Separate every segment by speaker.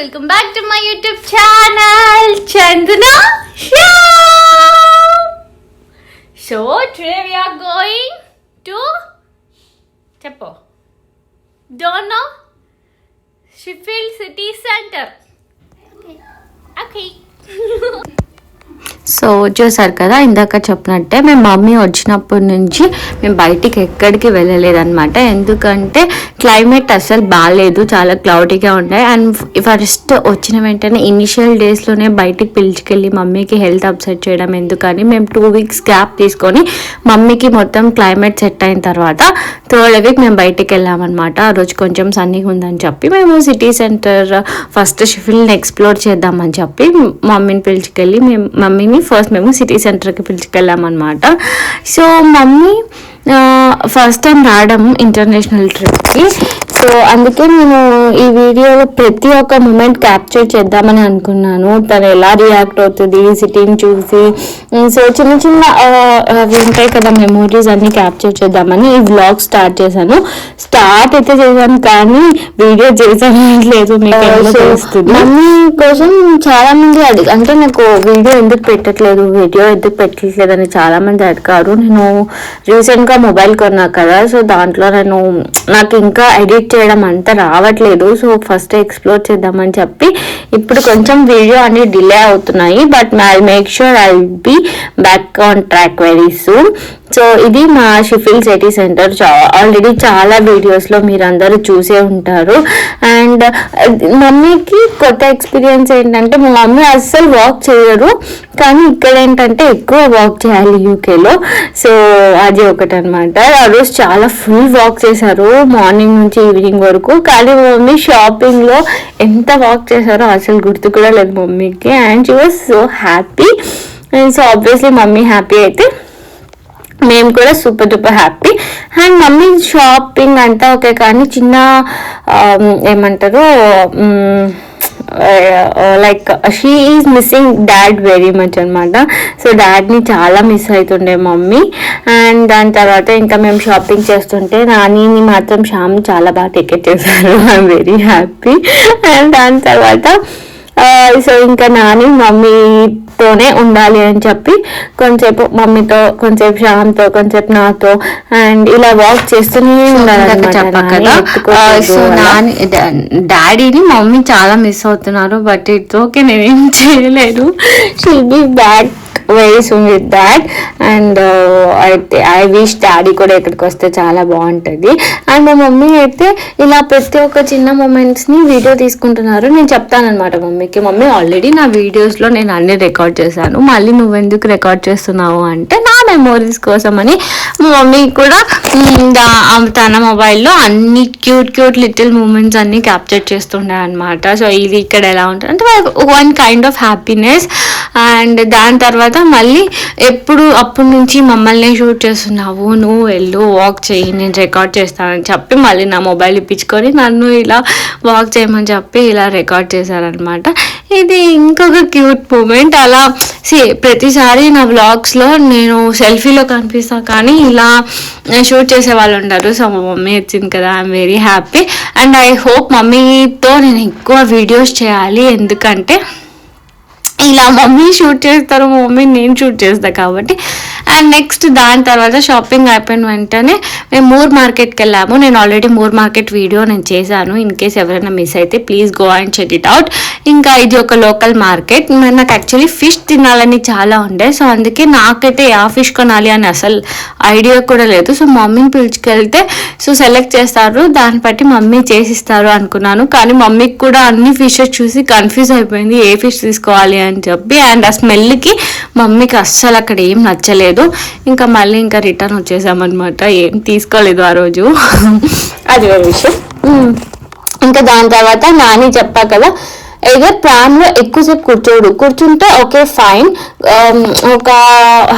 Speaker 1: welcome back to my YouTube channel, Chandana Show. So today we are going to Chapo. Don't know Sheffield City Center. Okay. Okay.
Speaker 2: So చూసారు కదా ఇందాక చెప్పినట్టే మేము mummy వచ్చినప్పటి నుంచి మేము బయటికి ఎక్కడికి వెళ్ళలేదన్నమాట. ఎందుకంటే క్లైమేట్ అసలు బాగాలేదు చాలా క్లౌడీగా ఉన్నాయి అండ్ ఫస్ట్ వచ్చిన వెంటనే ఇనిషియల్ డేస్లోనే బయటికి పిలిచికెళ్ళి మమ్మీకి హెల్త్ అప్సెట్ చేయడం ఎందుకని మేము టూ వీక్స్ గ్యాప్ తీసుకొని మమ్మీకి మొత్తం క్లైమేట్ సెట్ అయిన తర్వాత థర్డ్ వీక్ మేము బయటికి వెళ్ళామన్నమాట. ఆ రోజు కొంచెం సన్నీగా ఉందని చెప్పి మేము సిటీ సెంటర్ ఫస్ట్ షిఫిల్ని ఎక్స్ప్లోర్ చేద్దామని చెప్పి మమ్మీని పిలుచుకెళ్ళి మేము మమ్మీని ఫస్ట్ మేము సిటీ సెంటర్కి పిలుచుకెళ్ళామన్నమాట. సో మమ్మీ ఫస్ట్ టైం రావడం ఇంటర్నేషనల్ ట్రిప్కి సో అందుకే నేను ఈ వీడియోలో ప్రతి ఒక్క మూమెంట్ క్యాప్చర్ చేద్దామని అనుకున్నాను. తను ఎలా రియాక్ట్ అవుతుంది సిటీని చూసి సో చిన్న చిన్న అవి ఉంటాయి కదా మెమోరీస్ అన్ని క్యాప్చర్ చేద్దామని ఈ వ్లాగ్ స్టార్ట్ చేశాను. స్టార్ట్ అయితే చేశాను కానీ వీడియో చేసాను లేదు మమ్మీ కోసం చాలా మంది అడిగి అంటే నాకు వీడియో ఎందుకు పెట్టట్లేదు వీడియో ఎందుకు పెట్టట్లేదు అని చాలా మంది అడిగారు. నేను రీసెంట్గా మొబైల్ కొన్నా కదా సో దాంట్లో నేను నాకు ఇంకా ఎడిట్ చేయడం అంతా రావట్లేదు. సో ఫస్ట్ ఎక్స్ప్లోర్ చేద్దామని చెప్పి ఇప్పుడు కొంచెం వీడియో అన్ని డిలే అవుతున్నాయి. But I make sure I be back on track very soon so ఇది మా షిఫిల్ సిటీ సెంటర్ ఆల్రెడీ చాలా వీడియోస్లో మీరు అందరూ చూసే ఉంటారు. అండ్ uh, మమ్మీకి కొత్త ఎక్స్పీరియన్స్ ఏంటంటే మా మమ్మీ అస్సలు వాక్ చేయరు కానీ ఇక్కడ ఏంటంటే ఎక్కువ వాక్ చేయాలి యూకేలో సో అది ఒకటి అనమాట ఆ రోజు చాలా ఫుల్ వాక్ చేశారు. మార్నింగ్ నుంచి ఈవినింగ్ వరకు. కానీ మమ్మీ షాపింగ్లో ఎంత వాక్ చేశారో అసలు గుర్తు కూడా లేదు మమ్మీకి and she was so happy so obviously mummy happy అయితే మేము కూడా super duper happy and mummy shopping అంతా ఓకే కానీ చిన్న um, ఏమంటారు um, like she is missing dad very much అనమాట సో డాడ్ని చాలా మిస్ అవుతుండే మమ్మీ. అండ్ దాని తర్వాత ఇంకా మేము షాపింగ్ చేస్తుంటే నానిని మాత్రం శ్యామ్ చాలా బాగా టికెట్ చేశారు. ఐఎమ్ వెరీ హ్యాపీ అండ్ దాని తర్వాత uh, సో ఇంకా నాని మమ్మీ మమ్మీతోనే ఉండాలి అని చెప్పి కొంచెంసేపు మమ్మీతో కొంచెంసేపు శ్యామ్తో కొంచెంసేపు నాతో అండ్ ఇలా వాక్ చేస్తూనే ఉండాలి
Speaker 1: చెప్పా కదా సో నాని డాడీని మమ్మీ చాలా మిస్ అవుతున్నారు బట్ ఇట్స్ ఓకే నేనేం చేయలేను
Speaker 2: she'll be back very soon with that and అయితే ఐ విష్ డాడీ కూడా ఇక్కడికి వస్తే చాలా బాగుంటుంది. అండ్ మా మమ్మీ అయితే ఇలా ప్రతి ఒక్క చిన్న మూమెంట్స్ని వీడియో తీసుకుంటున్నారు. నేను చెప్తానమాట మమ్మీకి మమ్మీ ఆల్రెడీ నా వీడియోస్లో నేను అన్ని రికార్డ్ చేశాను. మళ్ళీ నువ్వెందుకు రికార్డ్ చేస్తున్నావు? అంటే నా మెమోరీస్ కోసం అని మా మమ్మీ కూడా తన మొబైల్లో అన్ని క్యూట్ క్యూట్ లిటిల్ మూమెంట్స్ అన్ని క్యాప్చర్ చేస్తుండే అనమాట సో ఇది ఇక్కడ ఎలా ఉంటుంది అంటే one kind of happiness. And దాని తర్వాత మళ్ళీ ఎప్పుడు అప్పటి నుంచి మమ్మల్ని షూట్ చేస్తున్నావు నువ్వు వెళ్ళు వాక్ చేయి నేను రికార్డ్ చేస్తానని చెప్పి మళ్ళీ నా మొబైల్ ఇప్పించుకొని నన్ను ఇలా వాక్ చేయమని చెప్పి ఇలా రికార్డ్ చేశారనమాట ఇది ఇంకొక క్యూట్ మూమెంట్. అలా సి ప్రతిసారి నా వ్లాగ్స్లో నేను సెల్ఫీలో కనిపిస్తా కానీ ఇలా షూట్ చేసే వాళ్ళు ఉంటారు సో మా మమ్మీ వచ్చింది కదా I'm very happy and I hope మమ్మీతో నేను ఎక్కువ వీడియోస్ చేయాలి. ఎందుకంటే ఇలా మమ్మీ షూట్ చేస్తారు మా మమ్మీ నేను షూట్ చేస్తాను కాబట్టి అండ్ నెక్స్ట్ దాని తర్వాత షాపింగ్ అయిపోయిన వెంటనే మేము మూర్ మార్కెట్కి వెళ్ళాము నేను ఆల్రెడీ మూర్ మార్కెట్ వీడియో నేను చేశాను. ఇన్ కేస్ ఎవరైనా మిస్ అయితే please go and check it out ఇంకా ఇది ఒక లోకల్ మార్కెట్ నాకు యాక్చువల్లీ ఫిష్ తినాలని చాలా ఉండే. సో అందుకే నాకైతే ఆ ఫిష్ కొనాలి అని అసలు ఐడియా కూడా లేదు. సో మమ్మీని పిలుచుకెళ్తే సో సెలెక్ట్ చేస్తారు. దాన్ని బట్టి మమ్మీ చేసిస్తారు అనుకున్నాను. కానీ మమ్మీకి కూడా అన్ని ఫిషెస్ చూసి కన్ఫ్యూజ్ అయిపోయింది. ఏ ఫిష్ తీసుకోవాలి అని చెప్పి. అండ్ ఆ స్మెల్కి మమ్మీకి అస్సలు అక్కడ ఏం నచ్చలేదు. ఇంకా మళ్ళీ ఇంకా రిటర్న్ వచ్చేసామన్నమాట. ఏం తీసుకోలేదు ఆ రోజు. అది వేరే విషయం. ఇంకా దాని తర్వాత నాని చెప్పా కదా ఏదో ప్రామ్లో ఎక్కువసేపు కూర్చోడు. కూర్చుంటే ఓకే ఫైన్. ఒక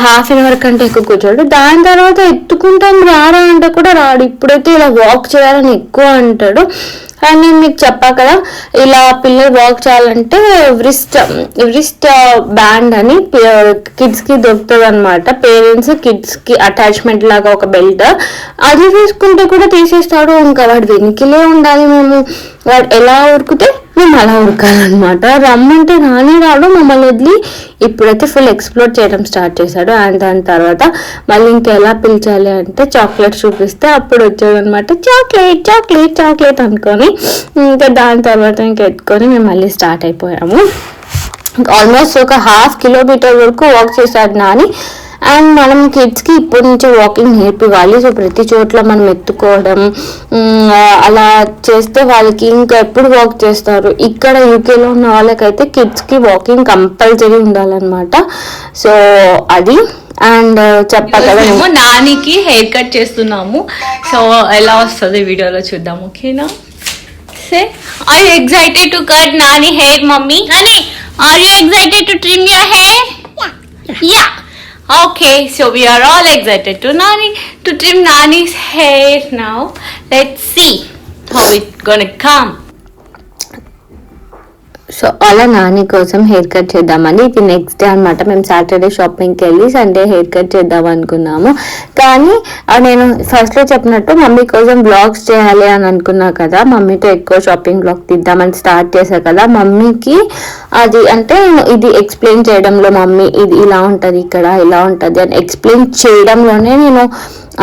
Speaker 2: హాఫ్ అన్ అవర్ కంటే ఎక్కువ కూర్చోడు. దాని తర్వాత ఎత్తుకుంటాం రారా అంటే కూడా రాడు. ఇప్పుడైతే ఇలా వాక్ చేయాలని ఎక్కువ అంటాడు. అండ్ నేను మీకు చెప్పా కదా ఇలా పిల్లలు వాక్ చేయాలంటే వ్రిస్ట్ వ్రిస్ట్ బ్యాండ్ అని కిడ్స్కి దొరుకుతుంది అనమాట పేరెంట్స్ కిడ్స్కి అటాచ్మెంట్ లాగా ఒక బెల్ట్. అది తీసుకుంటే కూడా తీసేస్తాడు ఇంకా వాడు వెనికిలే ఉండాలి మేము. వాడు ఎలా ఉరికితే
Speaker 1: మేము అలా ఉరకాలన్నమాట. రమ్మంటే రానే రాడు మమ్మల్ని వదిలి ఇప్పుడైతే ఫుల్ ఎక్స్ప్లోర్ చేయడం స్టార్ట్ చేశాడు. అండ్ దాని తర్వాత మళ్ళీ ఇంకెలా పిలిచాలి అంటే చాక్లెట్ చూపిస్తే అప్పుడు వచ్చాడు అనమాట చాక్లెట్ చాక్లెట్ చాక్లెట్ అనుకొని ఇంకా దాని తర్వాత ఇంకెత్తుకొని మేము మళ్ళీ స్టార్ట్ అయిపోయాము. ఆల్మోస్ట్ ఒక హాఫ్ కిలోమీటర్ వరకు వాక్ చేశాడు నాని. అండ్ మనం కిడ్స్కి ఇప్పటి నుంచే వాకింగ్ నేర్పివ్వాలి. సో ప్రతి చోట్ల మనం ఎత్తుకోవడం అలా చేస్తే వాళ్ళకి ఇంకా ఎప్పుడు వాక్ చేస్తారు? ఇక్కడ యూకేలో ఉన్న వాళ్ళకైతే కిడ్స్కి వాకింగ్ కంపల్సరీ ఉండాలన్నమాట. సో అది. అండ్ చెప్పా కదా
Speaker 2: మేము నానికి హెయిర్ కట్ చేస్తున్నాము. సో ఎలా వస్తుంది వీడియోలో చూద్దాం ఓకేనా? Say are you excited to cut Nani hair mummy? Nani are you excited to trim your hair yeah Okay, so we are all excited to Nani to trim Nani's hair now. Let's see how it's gonna come.
Speaker 1: So అలా నాని కోసం hair cut చేద్దామని ఇది next day అనమాట మేము Saturday షాపింగ్కి వెళ్ళి Sunday hair cut చేద్దాం అనుకున్నాము. కానీ నేను ఫస్ట్లో చెప్పినట్టు మమ్మీ కోసం బ్లాగ్స్ చేయాలి అని అనుకున్నా కదా. మమ్మీతో ఎక్కువ షాపింగ్ బ్లాగ్ తీద్దామని స్టార్ట్ చేశా కదా. మమ్మీకి అది అంటే ఇది ఎక్స్ప్లెయిన్ చేయడంలో మమ్మీ ఇది ఇలా ఉంటుంది ఇక్కడ ఇలా ఉంటుంది అని ఎక్స్ప్లెయిన్ చేయడంలోనే నేను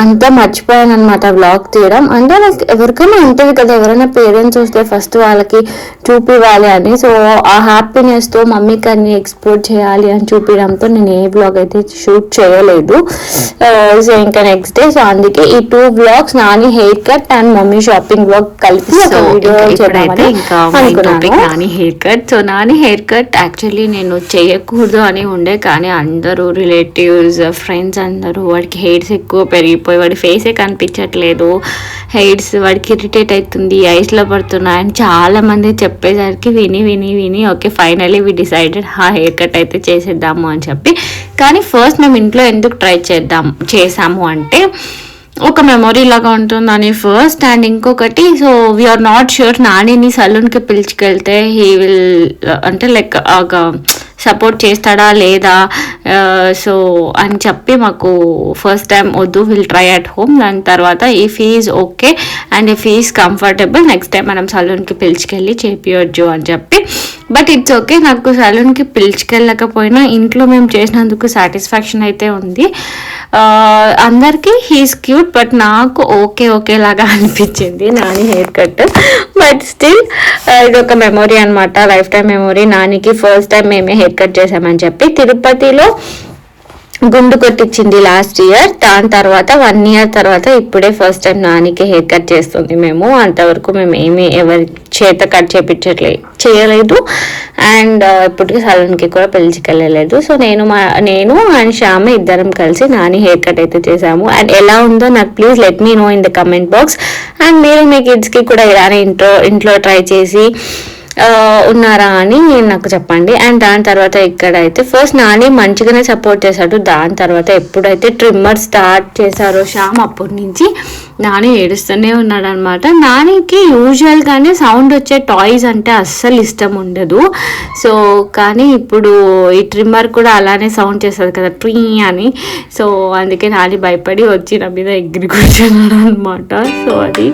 Speaker 1: అంతా మర్చిపోయాను అనమాట వ్లాగ్ తీయడం. అంటే నాకు ఎవరికైనా ఉంటుంది కదా ఎవరైనా పేరెంట్స్ వస్తే ఫస్ట్ వాళ్ళకి చూపివ్వాలి అని. సో ఆ హ్యాపీనెస్తో మమ్మీకి అన్ని ఎక్స్పోర్ట్ చేయాలి అని చూపించడంతో నేను ఏ బ్లాగ్ అయితే షూట్ చేయలేదు. సో ఇంకా నెక్స్ట్ డే సో అందుకే ఈ two blogs Nani hair cut and mummy shopping blog కలిపి video
Speaker 2: Nani hair cut so Nani hair cut actually నేను చేయకూడదు అని ఉండే కానీ అందరూ రిలేటివ్స్ ఫ్రెండ్స్ అందరూ వాడికి హెయిర్స్ ఎక్కువ పెరిగిపోయి వాడి ఫేసే కనిపించట్లేదు. హెయిర్స్ వాడికి ఇరిటేట్ అవుతుంది ఐస్లో పడుతున్నాయి అని చాలామంది చెప్పేసరికి విని విని విని ఓకే ఫైనలీ వి డిసైడెడ్ ఆ హెయిర్ కట్ అయితే చేసేద్దాము అని చెప్పి. కానీ ఫస్ట్ మేము ఇంట్లో ఎందుకు ట్రై చేద్దాం చేసాము అంటే ఒక మెమొరీ లాగా ఉంటుందని. ఫస్ట్ అండ్ ఇంకొకటి సో వీఆర్ నాట్ ష్యూర్ నానిని సలూన్కి పిలుచుకెళ్తే హీ విల్ అంటే లైక్ ఒక సపోర్ట్ చేస్తాడా లేదా? సో అని చెప్పి మాకు ఫస్ట్ టైం వద్దు విల్ ట్రై అట్ హోమ్ దాని తర్వాత if he's okay and if he's comfortable next time మనం సలూన్కి పిలిచికెళ్ళి చేపియొచ్చు అని చెప్పి బట్ ఇట్స్ ఓకే నాకు సలూన్కి పిలుచుకెళ్ళకపోయినా ఇంట్లో మేము చేసినందుకు సాటిస్ఫాక్షన్ అయితే ఉంది. అందరికీ హీస్ క్యూట్ బట్ నాకు ఓకే ఓకే లాగా అనిపించింది Nani hair cut but still ఇది ఒక మెమొరీ అనమాట లైఫ్ టైం మెమొరీ నానికి ఫస్ట్ టైం మేమే హెయిర్ కట్ చేసామని చెప్పి తిరుపతిలో గుండు కొట్టించింది లాస్ట్ ఇయర్ దాని తర్వాత వన్ ఇయర్ తర్వాత ఇప్పుడే ఫస్ట్ టైం నానికి హెయిర్ కట్ చేస్తుంది మేము. అంతవరకు మేము ఏమి ఎవరి చేత కట్ చేపించట్లే చేయలేదు. అండ్ uh, ఇప్పటికీ సలూన్కి కూడా పిలిచికెళ్ళలేదు సో నేను మా నేను అండ్ శ్యామ ఇద్దరం కలిసి నాని హెయిర్ కట్ అయితే చేసాము అండ్ ఎలా ఉందో నాకు please let me know in the comment box and మీరు మీ కిడ్స్కి కూడా ఇలానే ఇంట్లో ఇంట్లో ట్రై చేసి ఉన్నారా అని నాకు చెప్పండి. అండ్ దాని తర్వాత ఇక్కడ అయితే ఫస్ట్ నాని మంచిగానే సపోర్ట్ చేశాడు. దాని తర్వాత ఎప్పుడైతే ట్రిమ్మర్ స్టార్ట్ చేశారో శ్యామ్ అప్పటి నుంచి నాని ఏడుస్తూనే ఉన్నాడు అనమాట నానికి యూజువల్గానే సౌండ్ వచ్చే టాయ్స్ అంటే అస్సలు ఇష్టం ఉండదు. సో కానీ ఇప్పుడు ఈ ట్రిమ్మర్ కూడా అలానే సౌండ్ చేస్తుంది కదా ట్రీ అని. సో అందుకే నాని భయపడి వచ్చి నా మీద ఎగిరి కూర్చున్నాడు అనమాట సో అది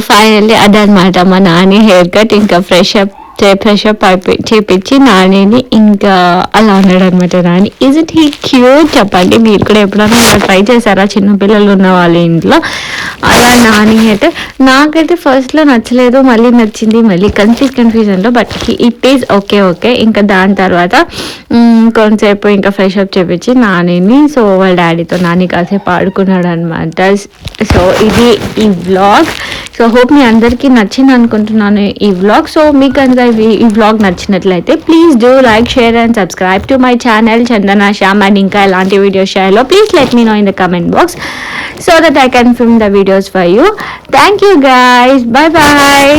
Speaker 2: ఫైనల్లీ అదనమాట మా నాని హెయిర్ కట్ ఇంకా ఫ్రెష్ అప్ ఫ్రెష్ అప్ అయిపోయి చేపించి నానిని ఇంకా అలా అన్నాడు అనమాట Nani. Is it he cute చెప్పండి. మీరు కూడా ఎప్పుడైనా ఇలా ట్రై చేశారా? చిన్నపిల్లలు ఉన్న వాళ్ళ ఇంట్లో. అలా నాని అయితే నాకైతే ఫస్ట్లో నచ్చలేదు మళ్ళీ నచ్చింది మళ్ళీ కన్ఫ్యూజ్ కన్ఫ్యూజన్లో but it is okay okay ఇంకా దాని తర్వాత కొంతసేపు ఇంకా ఫ్రెష్ అప్ చేపించి నానిని సో వాళ్ళ డాడీతో నాని కాసేపు ఆడుకున్నాడు అనమాట సో ఇది ఈ వ్లాగ్ సో హోప్ మీ అందరికీ నచ్చింది అనుకుంటున్నాను ఈ వ్లాగ్ సో మీకు కనుక ఈ- ఈ వ్లాగ్ నచ్చినట్లయితే please do like share and subscribe to my channel Chandana Shyam and ఇంకా ఎలాంటి వీడియోస్ చేయాలో please let me know in the comment box so that I can film the videos for you thank you guys bye bye